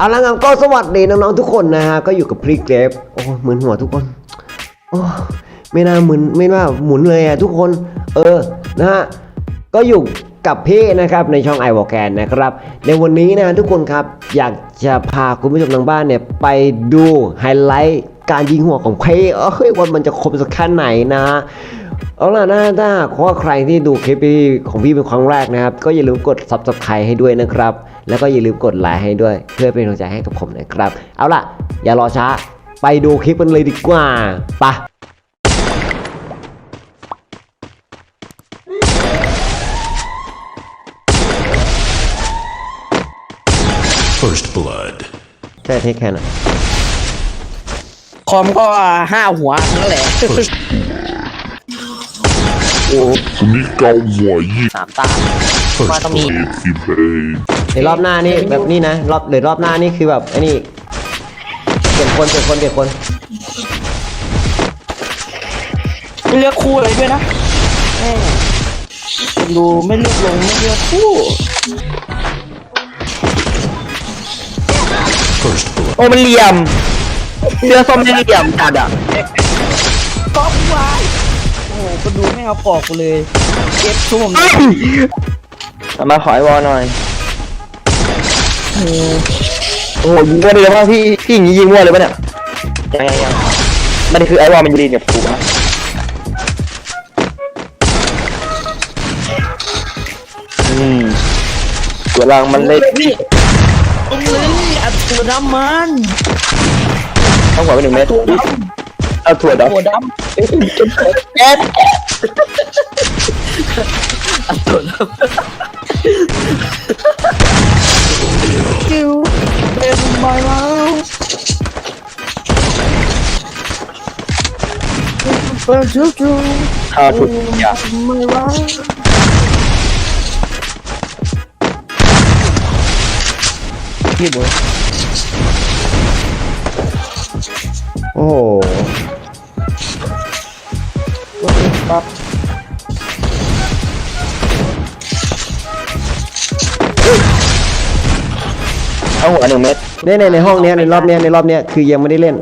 เอาละงั้นก็สวัสดีน้องๆทุกคนนะฮะก็อยู่กับพรีเกรฟโอ้ยหมึนหัวทุกคนโอ้ไม่น่าหมุนไม่น่าหมุนเลยอะทุกคน เออนะฮะก็อยู่กับพี่นะครับในช่องไอวอแกนนะครับ ในวันนี้นะทุกคนครับอยากจะพาคุณผู้ชมทางบ้านเนี่ยไปดูไฮไลท์การยิงหัวของพี่เอ้ยว่ามันจะคมสักแค่ไหนนะฮะ เอาล่ะนะถ้าหากว่าใครที่ดูคลิปพี่ของพี่เป็นครั้งแรกนะครับ ก็อย่าลืมกด subscribe ให้ด้วยนะครับ แล้วก็อย่าลืมกดไลค์ให้ด้วย เพื่อเป็นกำลังใจให้กับผมนะครับ เอาล่ะ อย่ารอช้า ไปดูคลิปกันเลยดีกว่าไปะ First blood. แค่เทคแค่นั้นคอมก็ห้าหัวนั่นแหละ คนนี้เกาหัวยิงสามตาว่าต้องมีทีเพย์ในรอบหน้านี่แบบนี้นะรอบเดี๋ยวรอบหน้านี่คือแบบไอ้นี่เปลี่ยนคนเปลี่ยนคนเปลี่ยนคนไม่เลือกคู่เลยด้วยนะแม่คนดูไม่เลือกลงไม่เลือกคู่ First blood. โอ้มันเหลี่ยมเสื้อส้มยังเหลี่ยมจัดอะก๊อปไว้โอ้โห คนดูไม่เอาปอกกูเลยเก็บทุ่มมาขอไอวอลหน่อยโอ้โหยิงวัวเลยว่าพี่พี่อย่างนี้ยิงวัวเลยปะเนี่ยยังยังยังมันคือไอวอลมันยืนกับถูกนะอืมตัวรางมันเล็กพี่ตรงเลยอัดตัวดำมันต้องหัวไปหนึ่งเมตร เอาถั่วดำตัวดำแอดอัดตัวดำคิวเป็นไม้แล้วเปิดจุ๊จุ๊ำข้าวถุดอย่าไม่ร้ายพี่บุ๋ยโอ้โห ปั๊บเอาหัวหนึ่งเมตรในในในห้องเนี้ยในรอบเนี้ยในรอบเนี้ยคือยังไม่ได้เล่น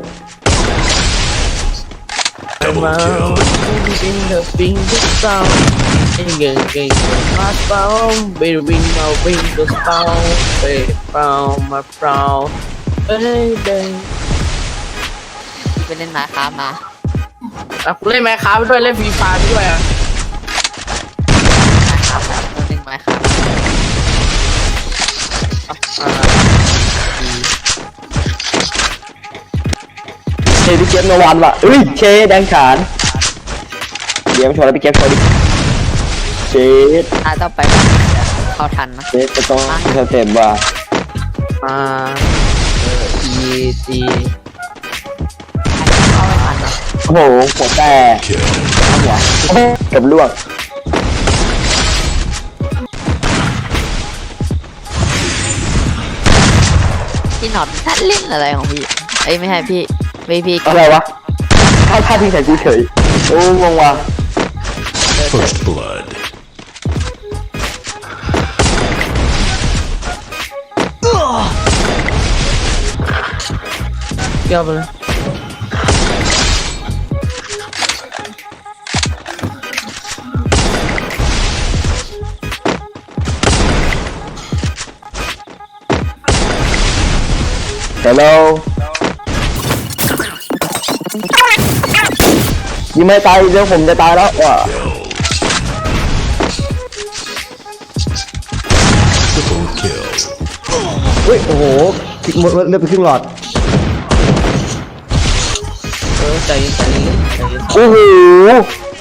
Double มา kill. บินเดอะบินทุกสาวเก่งเก่งเก่งมาเป้าบินบินมาบินทุกสาวเป้เป้ามาเป้าเอ้ยเด้งไปเล่นมาครับมา อะกูเล่นแมคคาไปด้วยเล่นฟรีไฟร์ด้วยอะครับเราเล่นมาครับอ่าเชพี่เก็บเมื่อวานว่ะเอ้ยเชแดงขานเดี๋ยวมาชวนแล้วพี่เก็บชวนดิเชถ้าต้องไปเข้าทันนะเชจะต้องสเต็ปว่ะอ่าเอออีซี โอ้โหหัวแตก Kill. หัวเกับล่วงพี่หนอดท่านเล่นอะไรของพี่เอ้ยไม่ใช่พี่พี่พี่อะไรวะถ้าท่าทิ้งใส่กูเฉยโอ้งงว่ะ First blood. เกี่ยวไปเลย ฮัลโหลยิงไม่ตายเดี๋ยวผมจะตายแล้วว่ะเฮ้ยโอ้โหหมดเลือดไปครึ่งหลอดเออใจเย็นใจเย็นใจเย็นโอ้โห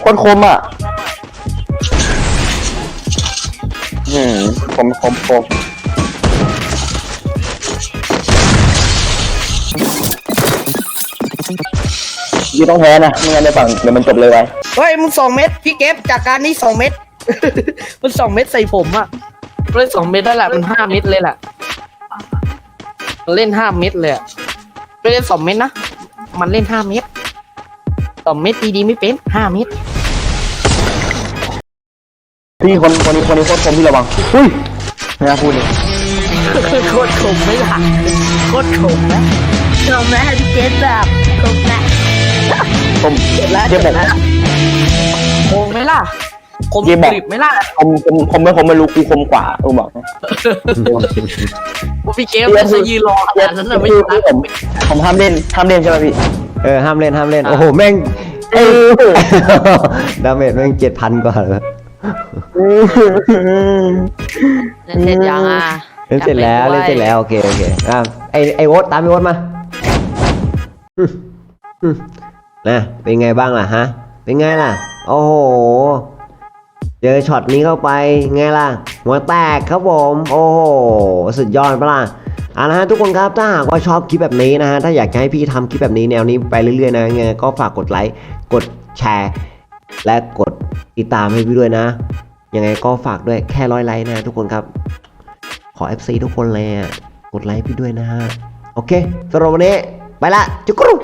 คนคมอะอืมคมคมคม ยี่ต้องแพ้นะไม่งั้นในฝั่งเดี๋ยวมันจบเลยไว้เฮ้ยมึงสองเม็ดพี่เก็บจากการนี้สองเม็ด มันสองเม็ดใส่ผมอะเล่นสองเม็ดแล้วแหละมันห้าเม็ดเลยแหละมันเล่นห้าเม็ดเลยอะไม่เล่นสองเม็ดนะมันเล่นห้าเม็ดสองเม็ดดีๆไม่เป็นห้าเม็ดพี่คนคนนี้คนนี้โคตรคมพี่ระวังอุ้ยไม่น่าพูดเลยโคตรคมไม่หลักโคตรชมนะชมนะพี่เกมแบบชมนะ ผมเจ็บแล้วเดี๋เจ็ยวบผมแล้วคมไหมล่ะคมเดี๋ยวบอกกริบไหมล่ะผมผมผมไม่ผมไม่รู้กูคมกว่าผมบอกนะว่าพี่เกมจะยืนรอขนาดนั้นนะไม่พี่ใช่พี่ผมผมห้ามเล่นห้ามเล่นใช่ไหมพี่เออห้ามเล่นห้ามเล่นโอ้โหแม่งเอ้ยดาเมจแม่งเจ็ดพันกว่าเลยเล่นเสร็จยังอะเล่นเสร็จแล้วเล่นเสร็จแล้วโอเคโอเคอะไอไอโอ๊ตตามไอโอ๊ตมาอืมอืม นะเป็นไงบ้างล่ะฮะ เป็นไงล่ะ โอ้โห เจอช็อตนี้เข้าไปไงล่ะ หัวแตกครับผม โอ้โห สุดยอดปะล่ะเอาละฮะทุกคนครับถ้าหากว่าชอบคลิปแบบนี้นะฮะถ้าอยากจะให้พี่ทำคลิปแบบนี้แนวนี้ไปเรื่อยๆนะไงก็ฝากกดไลค์กดแชร์ และกดติดตามให้พี่ด้วยนะ ยังไงก็ฝากด้วยแค่ร้อยไลค์นะทุกคนครับ ขอ FC ทุกคนเลยกดไลค์พี่ด้วยนะฮะโอเคสำหรับวันนี้ไปละจุกรู